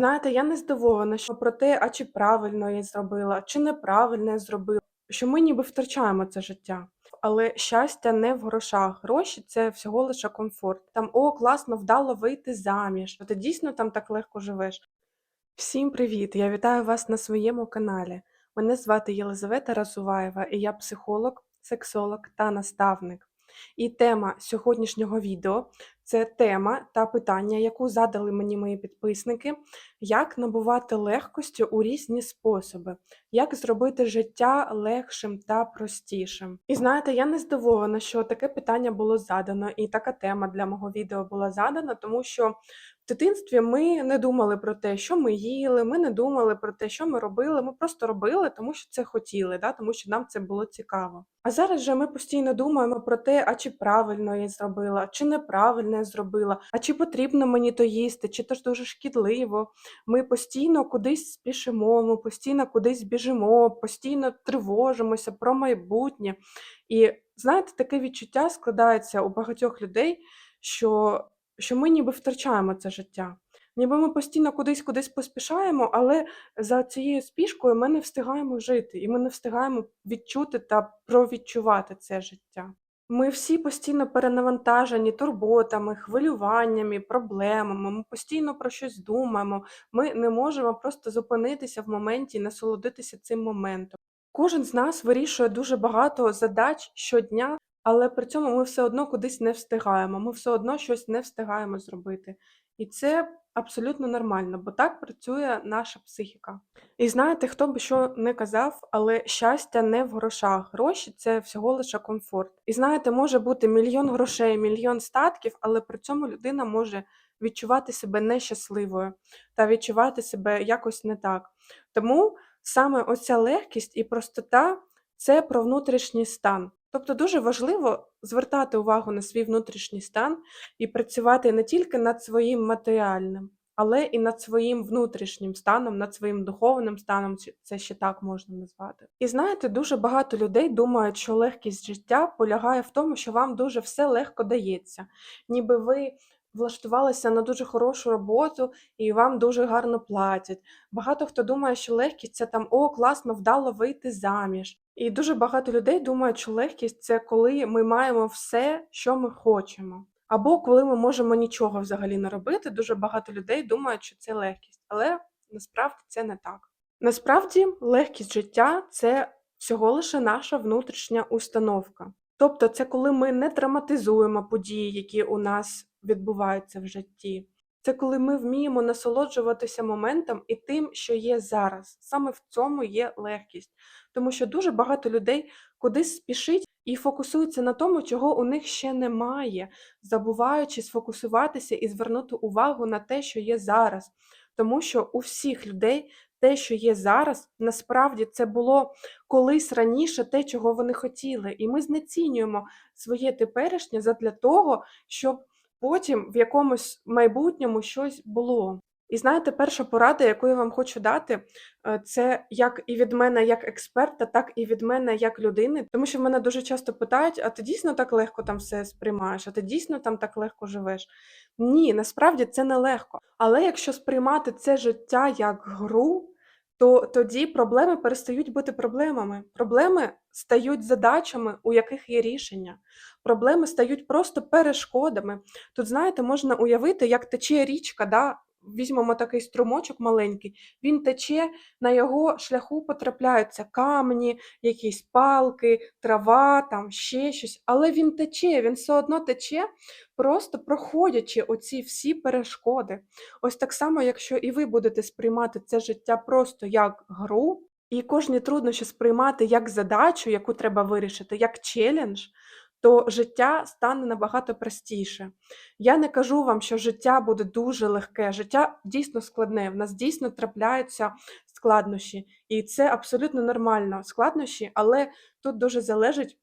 знаєте, я не здивована, що про те, а чи правильно я зробила, чи неправильно я зробила, що ми ніби втрачаємо це життя. Але щастя не в грошах. Гроші це всього лише комфорт. Там о, класно, вдало вийти заміж. Ти дійсно там так легко живеш. Всім привіт! Я вітаю вас на своєму каналі. Мене звати Єлизавета Разуваєва, і я психолог, сексолог та наставник. І тема сьогоднішнього відео це тема та питання, яку задали мені мої підписники: як набувати легкості у різні способи, як зробити життя легшим та простішим. І знаєте, я не здивована, що таке питання було задано, і така тема для мого відео була задана, тому що дитинстві ми не думали про те, що ми їли, ми не думали про те, що ми робили. Ми просто робили, тому що це хотіли, да? тому що нам це було цікаво. А зараз же ми постійно думаємо про те, а чи правильно я зробила, чи неправильно я зробила, а чи потрібно мені то їсти, чи то ж дуже шкідливо. Ми постійно кудись спішимо, ми постійно кудись біжимо, постійно тривожимося про майбутнє. І знаєте, таке відчуття складається у багатьох людей, що що ми ніби втрачаємо це життя. Ніби ми постійно кудись кудись поспішаємо, але за цією спішкою ми не встигаємо жити, і ми не встигаємо відчути та провідчувати це життя. Ми всі постійно перенавантажені турботами, хвилюваннями, проблемами. Ми постійно про щось думаємо. Ми не можемо просто зупинитися в моменті і насолодитися цим моментом. Кожен з нас вирішує дуже багато задач щодня, але при цьому ми все одно кудись не встигаємо. Ми все одно щось не встигаємо зробити. І це абсолютно нормально, бо так працює наша психіка. І знаєте, хто би що не казав, але щастя не в грошах. Гроші це всього лише комфорт. І знаєте, може бути мільйон грошей, мільйон статків, але при цьому людина може відчувати себе нещасливою та відчувати себе якось не так. Тому саме оця легкість і простота це про внутрішній стан. Тобто дуже важливо звертати увагу на свій внутрішній стан і працювати не тільки над своїм матеріальним, але і над своїм внутрішнім станом, над своїм духовним станом, це ще так можна назвати. І знаєте, дуже багато людей думають, що легкість життя полягає в тому, що вам дуже все легко дається, ніби ви. Влаштувалися на дуже хорошу роботу і вам дуже гарно платять. Багато хто думає, що легкість це там о, класно, вдало вийти заміж. І дуже багато людей думають, що легкість це коли ми маємо все, що ми хочемо. Або коли ми можемо нічого взагалі не робити. Дуже багато людей думають, що це легкість, але насправді це не так. Насправді, легкість життя це всього лише наша внутрішня установка. Тобто, це коли ми не драматизуємо події, які у нас відбуваються в житті. Це коли ми вміємо насолоджуватися моментом і тим, що є зараз. Саме в цьому є легкість, тому що дуже багато людей кудись спішить і фокусуються на тому, чого у них ще немає, забуваючи сфокусуватися і звернути увагу на те, що є зараз. Тому що у всіх людей те, що є зараз, насправді це було колись раніше те, чого вони хотіли. І ми знецінюємо своє теперішнє задля того, щоб потім в якомусь майбутньому щось було. І знаєте, перша порада, яку я вам хочу дати, е, це як і від мене як експерта, так і від мене як людини. Тому що мене дуже часто питають: а ти дійсно так легко там все сприймаєш, а ти дійсно там так легко живеш? Ні, насправді це не легко. Але якщо сприймати це життя як гру, то тоді проблеми перестають бути проблемами. Проблеми стають задачами, у яких є рішення. Проблеми стають просто перешкодами. Тут, знаєте, можна уявити, як тече річка, да, візьмемо такий струмочок маленький, він тече, на його шляху потрапляються камні, якісь палки, трава, там ще щось. Але він тече, він все одно тече, просто проходячи оці всі перешкоди. Ось так само, якщо і ви будете сприймати це життя просто як гру, і кожні труднощі сприймати як задачу, яку треба вирішити, як челендж то життя стане набагато простіше. Я не кажу вам, що життя буде дуже легке, життя дійсно складне, в нас дійсно трапляються складнощі, і це абсолютно нормально складнощі, але тут дуже залежить.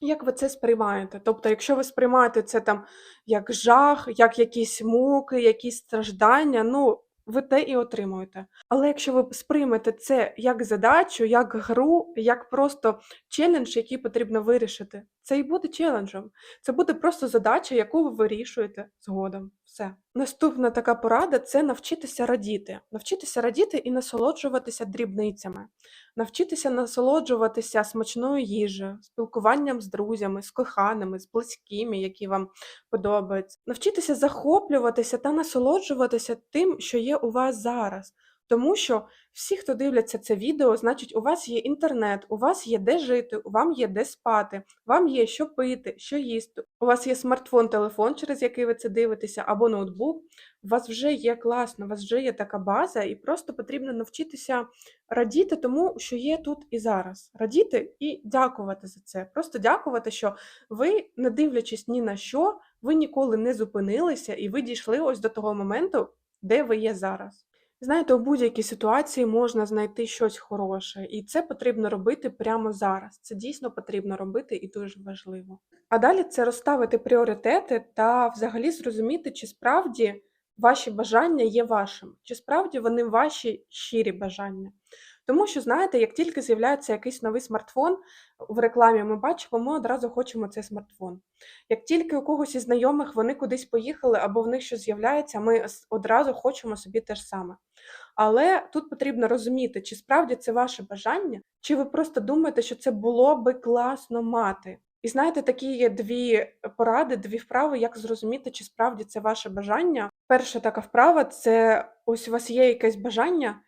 Як ви це сприймаєте? Тобто, якщо ви сприймаєте це там як жах, як якісь муки, якісь страждання, ну ви те і отримуєте. Але якщо ви сприймете це як задачу, як гру, як просто челендж, який потрібно вирішити, це і буде челенджем. Це буде просто задача, яку ви вирішуєте згодом. Все. Наступна така порада це навчитися радіти. Навчитися радіти і насолоджуватися дрібницями, навчитися насолоджуватися смачною їжею, спілкуванням з друзями, з коханими, з близькими, які вам подобаються. Навчитися захоплюватися та насолоджуватися тим, що є у вас зараз. Тому що всі, хто дивляться це відео, значить, у вас є інтернет, у вас є де жити, вам є де спати, вам є що пити, що їсти. У вас є смартфон, телефон, через який ви це дивитеся, або ноутбук. У вас вже є класно, у вас вже є така база, і просто потрібно навчитися радіти тому, що є тут і зараз. Радіти і дякувати за це. Просто дякувати, що ви, не дивлячись ні на що, ви ніколи не зупинилися, і ви дійшли ось до того моменту, де ви є зараз. Знаєте, у будь-якій ситуації можна знайти щось хороше, і це потрібно робити прямо зараз. Це дійсно потрібно робити і дуже важливо. А далі це розставити пріоритети та взагалі зрозуміти, чи справді ваші бажання є вашими, чи справді вони ваші щирі бажання. Тому що, знаєте, як тільки з'являється якийсь новий смартфон в рекламі, ми бачимо, ми одразу хочемо цей смартфон. Як тільки у когось із знайомих вони кудись поїхали або в них щось з'являється, ми одразу хочемо собі те ж саме. Але тут потрібно розуміти, чи справді це ваше бажання, чи ви просто думаєте, що це було би класно мати. І знаєте, такі є дві поради, дві вправи, як зрозуміти, чи справді це ваше бажання. Перша така вправа це ось у вас є якесь бажання,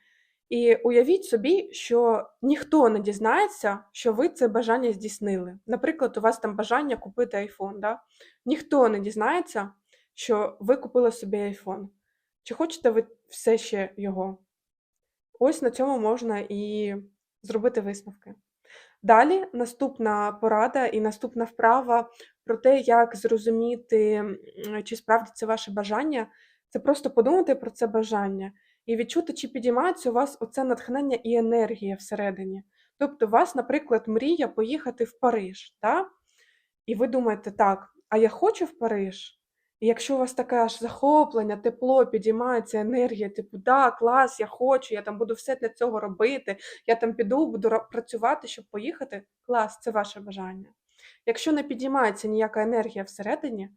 і уявіть собі, що ніхто не дізнається, що ви це бажання здійснили. Наприклад, у вас там бажання купити iPhone, да? Ніхто не дізнається, що ви купили собі iPhone. Чи хочете ви все ще його? Ось на цьому можна і зробити висновки. Далі наступна порада і наступна вправа про те, як зрозуміти, чи справді це ваше бажання, це просто подумати про це бажання і відчути, чи підіймається у вас оце натхнення і енергія всередині. Тобто, у вас, наприклад, мрія поїхати в Париж, та? І ви думаєте, так, а я хочу в Париж? І якщо у вас таке аж захоплення, тепло, підіймається енергія, типу, да, клас, я хочу, я там буду все для цього робити, я там піду, буду працювати, щоб поїхати, клас, це ваше бажання. Якщо не підіймається ніяка енергія всередині,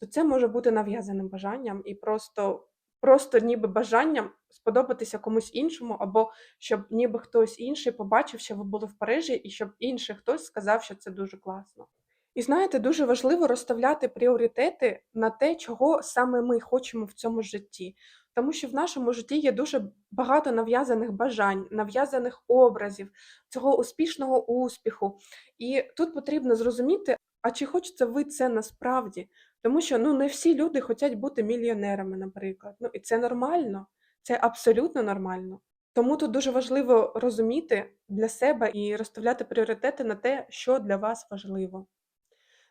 то це може бути нав'язаним бажанням і просто, просто ніби бажанням сподобатися комусь іншому, або щоб ніби хтось інший побачив, що ви були в Парижі, і щоб інший хтось сказав, що це дуже класно. І знаєте, дуже важливо розставляти пріоритети на те, чого саме ми хочемо в цьому житті. Тому що в нашому житті є дуже багато нав'язаних бажань, нав'язаних образів, цього успішного успіху. І тут потрібно зрозуміти, а чи хочете ви це насправді? Тому що ну, не всі люди хочуть бути мільйонерами, наприклад. Ну, і це нормально, це абсолютно нормально. Тому тут дуже важливо розуміти для себе і розставляти пріоритети на те, що для вас важливо.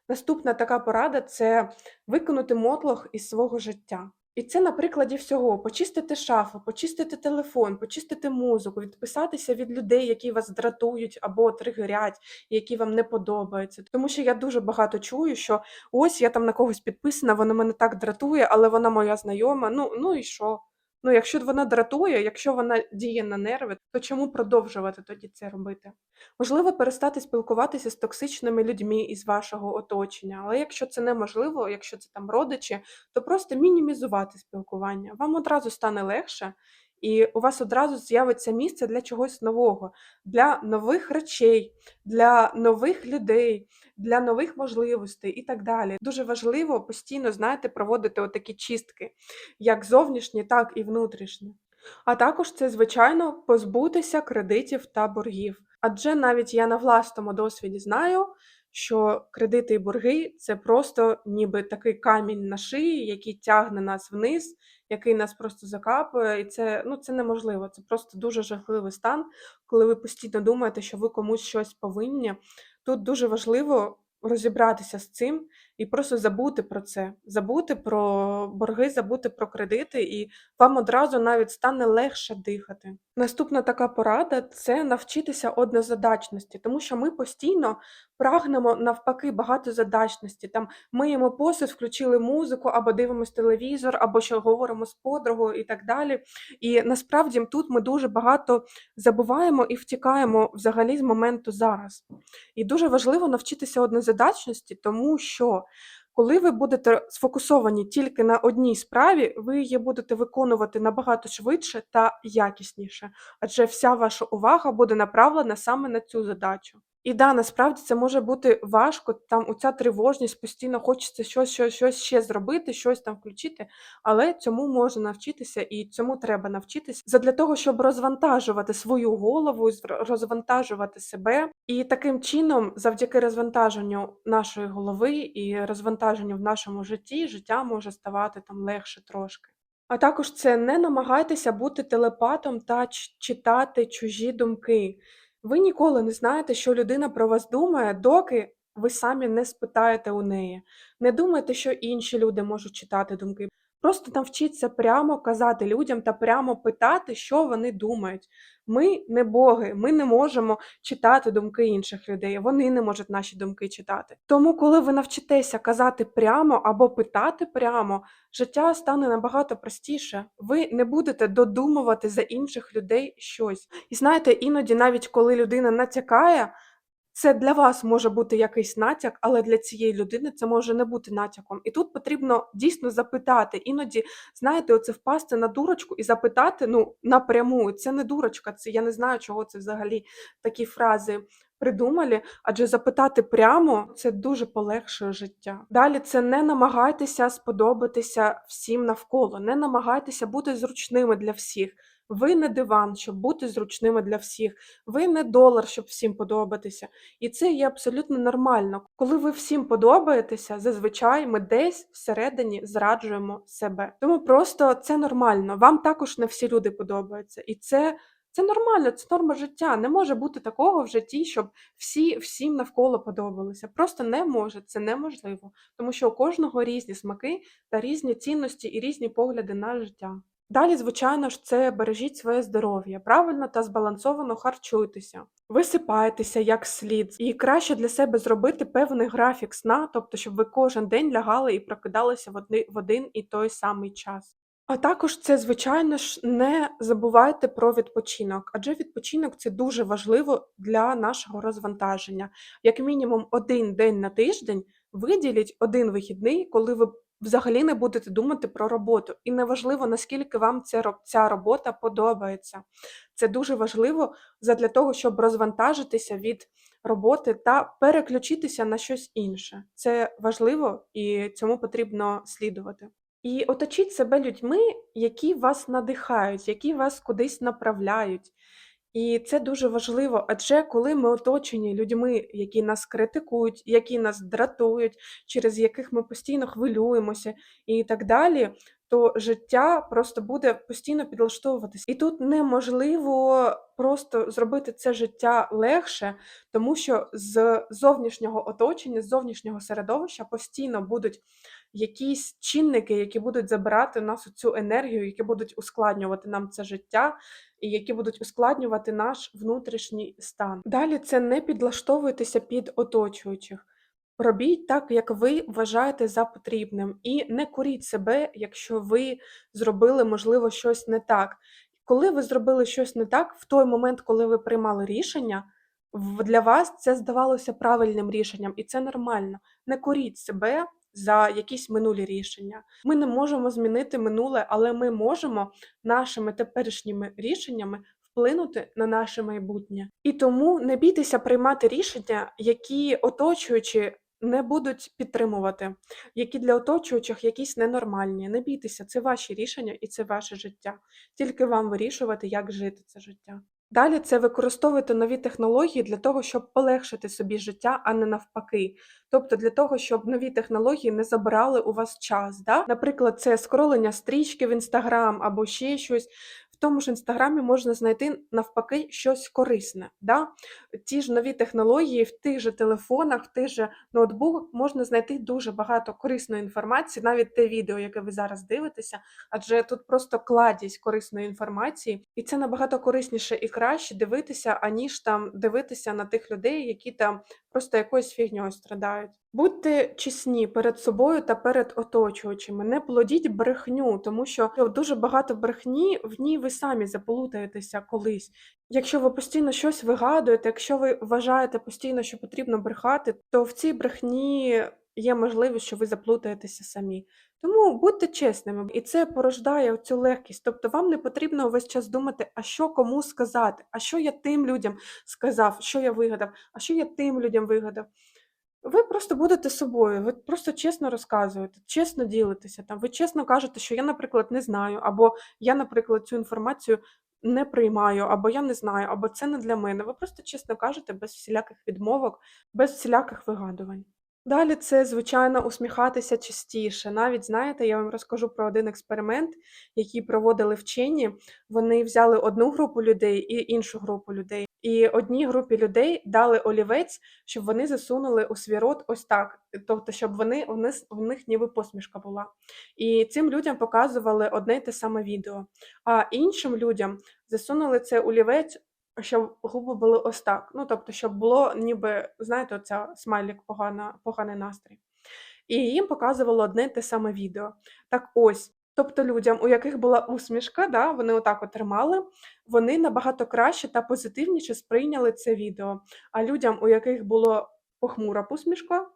Наступна така порада це виконати мотлох із свого життя. І це на прикладі всього: почистити шафу, почистити телефон, почистити музику, відписатися від людей, які вас дратують або тригерять, які вам не подобаються. Тому що я дуже багато чую, що ось я там на когось підписана, вона мене так дратує, але вона моя знайома. Ну, ну і що? Ну, якщо вона дратує, якщо вона діє на нерви, то чому продовжувати тоді це робити? Можливо, перестати спілкуватися з токсичними людьми із вашого оточення, але якщо це неможливо, якщо це там родичі, то просто мінімізувати спілкування. Вам одразу стане легше, і у вас одразу з'явиться місце для чогось нового, для нових речей, для нових людей, для нових можливостей і так далі. Дуже важливо постійно, знаєте, проводити отакі чистки, як зовнішні, так і внутрішні. А також це, звичайно, позбутися кредитів та боргів. Адже навіть я на власному досвіді знаю, що кредити і борги це просто ніби такий камінь на шиї, який тягне нас вниз, який нас просто закапує, і це, ну, це неможливо. Це просто дуже жахливий стан, коли ви постійно думаєте, що ви комусь щось повинні. Тут дуже важливо розібратися з цим і просто забути про це, забути про борги, забути про кредити, і вам одразу навіть стане легше дихати. Наступна така порада це навчитися однозадачності, тому що ми постійно прагнемо навпаки багатозадачності. Там миємо посуд, включили музику, або дивимось телевізор, або що говоримо з подругою і так далі. І насправді тут ми дуже багато забуваємо і втікаємо взагалі з моменту зараз. І дуже важливо навчитися однозадачності, тому що Коли ви будете сфокусовані тільки на одній справі, ви її будете виконувати набагато швидше та якісніше, адже вся ваша увага буде направлена саме на цю задачу. І да, насправді це може бути важко, там оця тривожність, постійно хочеться щось, щось, щось ще зробити, щось там включити, але цьому можна навчитися і цьому треба навчитися задля того, щоб розвантажувати свою голову, розвантажувати себе. І таким чином, завдяки розвантаженню нашої голови і розвантаженню в нашому житті, життя може ставати там легше трошки. А також це не намагайтеся бути телепатом та читати чужі думки. Ви ніколи не знаєте, що людина про вас думає, доки ви самі не спитаєте у неї. Не думайте, що інші люди можуть читати думки. Просто навчіться прямо казати людям та прямо питати, що вони думають. Ми не боги, ми не можемо читати думки інших людей, вони не можуть наші думки читати. Тому, коли ви навчитеся казати прямо або питати прямо, життя стане набагато простіше. Ви не будете додумувати за інших людей щось. І знаєте, іноді, навіть коли людина натякає, це для вас може бути якийсь натяк, але для цієї людини це може не бути натяком. І тут потрібно дійсно запитати. Іноді, знаєте, оце впасти на дурочку і запитати ну напряму. Це не дурочка, це я не знаю, чого це взагалі такі фрази придумали, адже запитати прямо це дуже полегшує життя. Далі це не намагайтеся сподобатися всім навколо, не намагайтеся бути зручними для всіх. Ви не диван, щоб бути зручними для всіх. Ви не долар, щоб всім подобатися. І це є абсолютно нормально. Коли ви всім подобаєтеся, зазвичай ми десь всередині зраджуємо себе. Тому просто це нормально. Вам також не всі люди подобаються. І це, це нормально, це норма життя. Не може бути такого в житті, щоб всі всім навколо подобалися. Просто не може, це неможливо. Тому що у кожного різні смаки та різні цінності і різні погляди на життя. Далі, звичайно ж, це бережіть своє здоров'я, правильно та збалансовано харчуйтеся, висипайтеся як слід, і краще для себе зробити певний графік сна, тобто, щоб ви кожен день лягали і прокидалися в один і той самий час. А також це, звичайно ж, не забувайте про відпочинок, адже відпочинок це дуже важливо для нашого розвантаження. Як мінімум один день на тиждень виділіть один вихідний, коли ви взагалі не будете думати про роботу. І неважливо, наскільки вам ця, ця робота подобається. Це дуже важливо задля того, щоб розвантажитися від роботи та переключитися на щось інше. Це важливо і цьому потрібно слідувати. І оточіть себе людьми, які вас надихають, які вас кудись направляють. І це дуже важливо, адже коли ми оточені людьми, які нас критикують, які нас дратують, через яких ми постійно хвилюємося і так далі, то життя просто буде постійно підлаштовуватись. І тут неможливо просто зробити це життя легше, тому що з зовнішнього оточення, з зовнішнього середовища постійно будуть якісь чинники, які будуть забирати у нас цю енергію, які будуть ускладнювати нам це життя, і які будуть ускладнювати наш внутрішній стан. Далі це не підлаштовуйтеся під оточуючих. Робіть так, як ви вважаєте за потрібним, і не коріть себе, якщо ви зробили, можливо, щось не так. Коли ви зробили щось не так, в той момент, коли ви приймали рішення, для вас це здавалося правильним рішенням, і це нормально. Не коріть себе за якісь минулі рішення. Ми не можемо змінити минуле, але ми можемо нашими теперішніми рішеннями вплинути на наше майбутнє. І тому не бійтеся приймати рішення, які оточуючі не будуть підтримувати, які для оточуючих якісь ненормальні. Не бійтеся, це ваші рішення і це ваше життя. Тільки вам вирішувати, як жити це життя. Далі це використовувати нові технології для того, щоб полегшити собі життя, а не навпаки. Тобто для того, щоб нові технології не забирали у вас час. Да? Наприклад, це скролення стрічки в інстаграм або ще щось. Тому ж інстаграмі можна знайти навпаки щось корисне. Да? Ті ж нові технології в тих же телефонах, в тих же ноутбуках можна знайти дуже багато корисної інформації, навіть те відео, яке ви зараз дивитеся, адже тут просто кладість корисної інформації, і це набагато корисніше і краще дивитися, аніж там дивитися на тих людей, які там просто якоюсь фігньою страдають. Будьте чесні перед собою та перед оточуючими, не плодіть брехню, тому що дуже багато брехні в ній ви самі заплутаєтеся колись. Якщо ви постійно щось вигадуєте, якщо ви вважаєте постійно, що потрібно брехати, то в цій брехні є можливість, що ви заплутаєтеся самі. Тому будьте чесними, і це порождає цю легкість. Тобто вам не потрібно увесь час думати, а що кому сказати, а що я тим людям сказав, що я вигадав, а що я тим людям вигадав. Ви просто будете собою, ви просто чесно розказуєте, чесно ділитеся. Там, ви чесно кажете, що я, наприклад, не знаю, або я, наприклад, цю інформацію не приймаю, або я не знаю, або це не для мене. Ви просто чесно кажете без всіляких відмовок, без всіляких вигадувань. Далі це, звичайно, усміхатися частіше. Навіть знаєте, я вам розкажу про один експеримент, який проводили вчені. Вони взяли одну групу людей і іншу групу людей. І одній групі людей дали олівець, щоб вони засунули у свій рот ось так. Тобто, щоб вони у них, у них ніби посмішка була. І цим людям показували одне й те саме відео. А іншим людям засунули цей олівець щоб губи були ось так. Ну, тобто, щоб було ніби, знаєте, оця смайлік погана, поганий настрій. І їм показувало одне те саме відео. Так ось, тобто людям, у яких була усмішка, да, вони отак от тримали, вони набагато краще та позитивніше сприйняли це відео. А людям, у яких була похмура посмішка,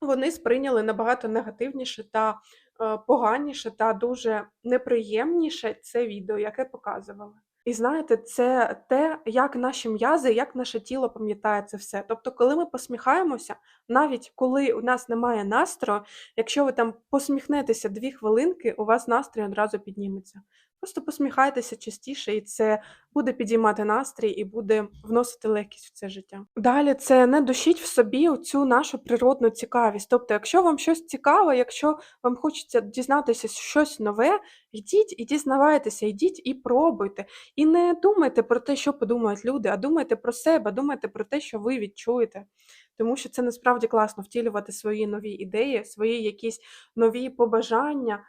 вони сприйняли набагато негативніше та е, поганіше та дуже неприємніше це відео, яке показували. І знаєте, це те, як наші м'язи, як наше тіло пам'ятає це все. Тобто, коли ми посміхаємося, навіть коли у нас немає настрою, якщо ви там посміхнетеся дві хвилинки, у вас настрій одразу підніметься. Просто посміхайтеся частіше, і це буде підіймати настрій і буде вносити легкість в це життя. Далі це не душіть в собі оцю нашу природну цікавість. Тобто, якщо вам щось цікаве, якщо вам хочеться дізнатися щось нове, йдіть і дізнавайтеся, йдіть і пробуйте. І не думайте про те, що подумають люди, а думайте про себе, думайте про те, що ви відчуєте. Тому що це насправді класно втілювати свої нові ідеї, свої якісь нові побажання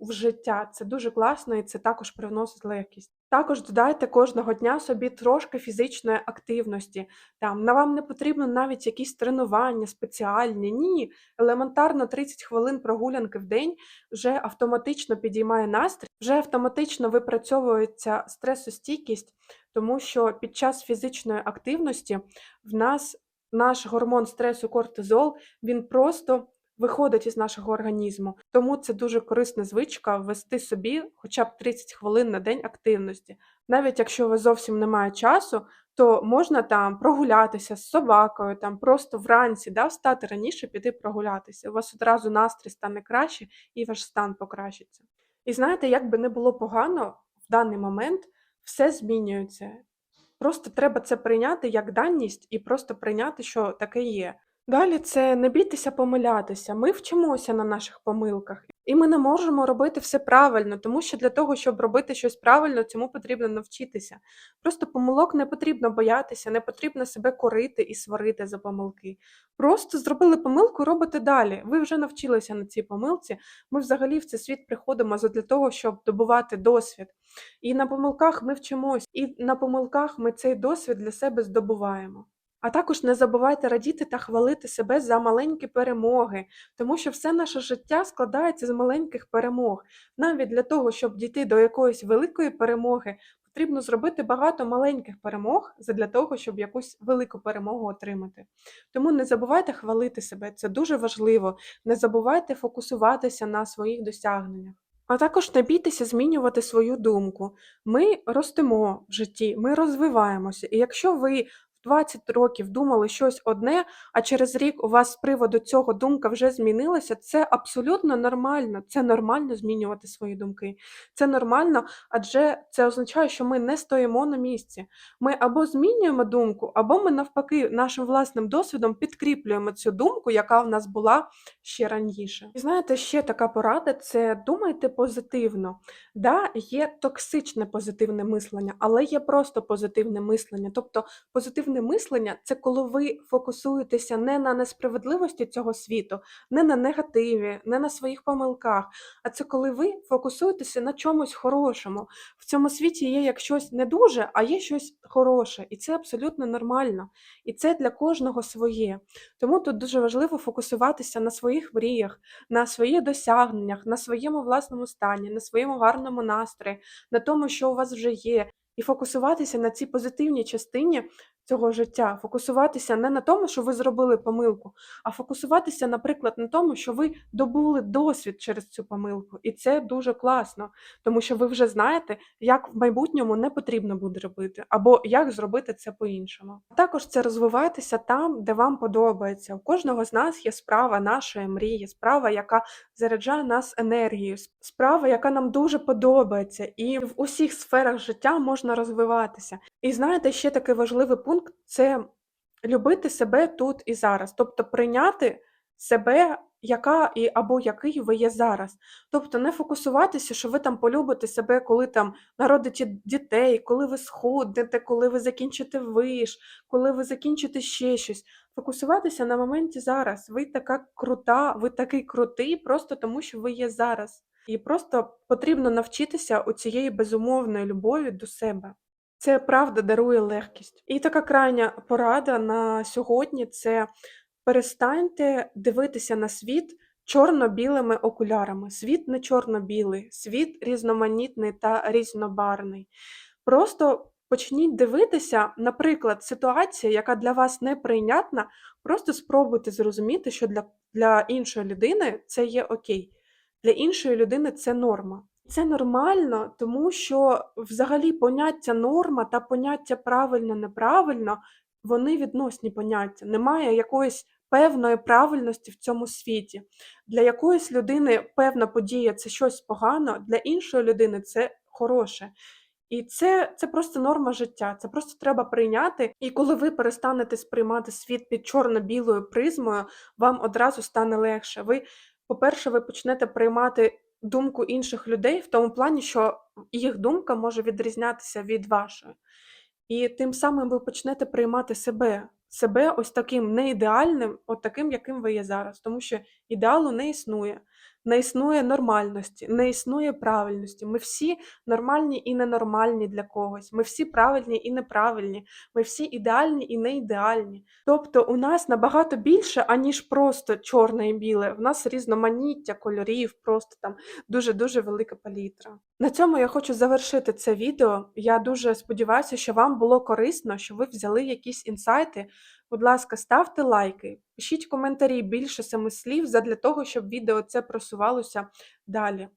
в життя. Це дуже класно і це також привносить легкість. Також додайте кожного дня собі трошки фізичної активності. Там на вам не потрібно навіть якісь тренування спеціальні. Ні, елементарно 30 хвилин прогулянки в день вже автоматично підіймає настрій, вже автоматично випрацьовується стресостійкість, тому що під час фізичної активності в нас наш гормон стресу кортизол він просто виходить із нашого організму. Тому це дуже корисна звичка ввести собі хоча б 30 хвилин на день активності. Навіть якщо у вас зовсім немає часу, то можна там прогулятися з собакою, там просто вранці да, встати раніше, піти прогулятися. У вас одразу настрій стане краще і ваш стан покращиться. І знаєте, як би не було погано, в даний момент все змінюється. Просто треба це прийняти як даність і просто прийняти, що таке є. Далі це не бійтеся помилятися. Ми вчимося на наших помилках, і ми не можемо робити все правильно, тому що для того, щоб робити щось правильно, цьому потрібно навчитися. Просто помилок не потрібно боятися, не потрібно себе корити і сварити за помилки. Просто зробили помилку, робите далі. Ви вже навчилися на цій помилці. Ми взагалі в цей світ приходимо для того, щоб добувати досвід. І на помилках ми вчимось, і на помилках ми цей досвід для себе здобуваємо. А також не забувайте радіти та хвалити себе за маленькі перемоги, тому що все наше життя складається з маленьких перемог. Навіть для того, щоб дійти до якоїсь великої перемоги, потрібно зробити багато маленьких перемог для того, щоб якусь велику перемогу отримати. Тому не забувайте хвалити себе, це дуже важливо. Не забувайте фокусуватися на своїх досягненнях. А також не бійтеся змінювати свою думку. Ми ростемо в житті, ми розвиваємося. І якщо ви 20 років думали щось одне, а через рік у вас з приводу цього думка вже змінилася, це абсолютно нормально. Це нормально змінювати свої думки. Це нормально, адже це означає, що ми не стоїмо на місці. Ми або змінюємо думку, або ми навпаки нашим власним досвідом підкріплюємо цю думку, яка в нас була ще раніше. І знаєте, ще така порада це думайте позитивно. Да, є токсичне позитивне мислення, але є просто позитивне мислення. Тобто позитивне Позитивне мислення це коли ви фокусуєтеся не на несправедливості цього світу, не на негативі, не на своїх помилках, а це коли ви фокусуєтеся на чомусь хорошому. В цьому світі є як щось не дуже, а є щось хороше, і це абсолютно нормально. І це для кожного своє. Тому тут дуже важливо фокусуватися на своїх мріях, на своїх досягненнях, на своєму власному стані, на своєму гарному настрої, на тому, що у вас вже є. І фокусуватися на цій позитивній частині цього життя, фокусуватися не на тому, що ви зробили помилку, а фокусуватися, наприклад, на тому, що ви добули досвід через цю помилку. І це дуже класно, тому що ви вже знаєте, як в майбутньому не потрібно буде робити, або як зробити це по-іншому. Також це розвиватися там, де вам подобається. У кожного з нас є справа нашої мрії, справа, яка заряджає нас енергією, справа, яка нам дуже подобається, і в усіх сферах життя можна розвиватися. І знаєте, ще такий важливий пункт це любити себе тут і зараз, тобто прийняти себе, яка і або який ви є зараз. Тобто не фокусуватися, що ви там полюбите себе, коли там народите дітей, коли ви схуднете, коли ви закінчите виш, коли ви закінчите ще щось. Фокусуватися на моменті зараз. Ви така крута, ви такий крутий, просто тому що ви є зараз. І просто потрібно навчитися у цієї безумовної любові до себе. Це правда дарує легкість. І така крайня порада на сьогодні це перестаньте дивитися на світ чорно-білими окулярами. Світ не чорно-білий, світ різноманітний та різнобарний. Просто почніть дивитися, наприклад, ситуація, яка для вас неприйнятна, просто спробуйте зрозуміти, що для, для іншої людини це є окей. Для іншої людини це норма. Це нормально, тому що взагалі поняття норма та поняття правильно-неправильно вони відносні поняття. Немає якоїсь певної правильності в цьому світі. Для якоїсь людини певна подія це щось погано, для іншої людини це хороше. І це, це просто норма життя. Це просто треба прийняти. І коли ви перестанете сприймати світ під чорно-білою призмою, вам одразу стане легше. Ви, по-перше, ви почнете приймати думку інших людей в тому плані, що їх думка може відрізнятися від вашої. І тим самим ви почнете приймати себе, себе ось таким не ідеальним, от таким, яким ви є зараз. Тому що ідеалу не існує, не існує нормальності, не існує правильності. Ми всі нормальні і ненормальні для когось. Ми всі правильні і неправильні. Ми всі ідеальні і не ідеальні. Тобто у нас набагато більше, аніж просто чорне і біле. В нас різноманіття кольорів, просто там дуже-дуже велика палітра. На цьому я хочу завершити це відео. Я дуже сподіваюся, що вам було корисно, що ви взяли якісь інсайти. Будь ласка, ставте лайки, пишіть коментарі більше семи слів задля того, щоб відео це просувалося далі.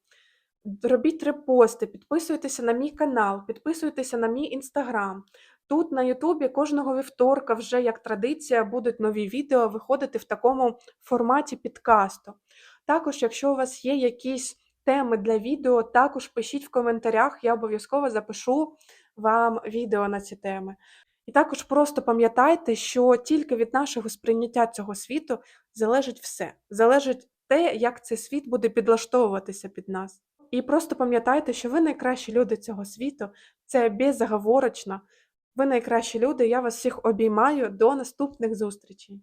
Робіть репости, підписуйтеся на мій канал, підписуйтеся на мій інстаграм. Тут на Ютубі кожного вівторка, вже як традиція, будуть нові відео виходити в такому форматі підкасту. Також, якщо у вас є якісь теми для відео, також пишіть в коментарях, я обов'язково запишу вам відео на ці теми. І також просто пам'ятайте, що тільки від нашого сприйняття цього світу залежить все. Залежить те, як цей світ буде підлаштовуватися під нас. І просто пам'ятайте, що ви найкращі люди цього світу, це беззаговорочно. Ви найкращі люди. Я вас всіх обіймаю. До наступних зустрічей.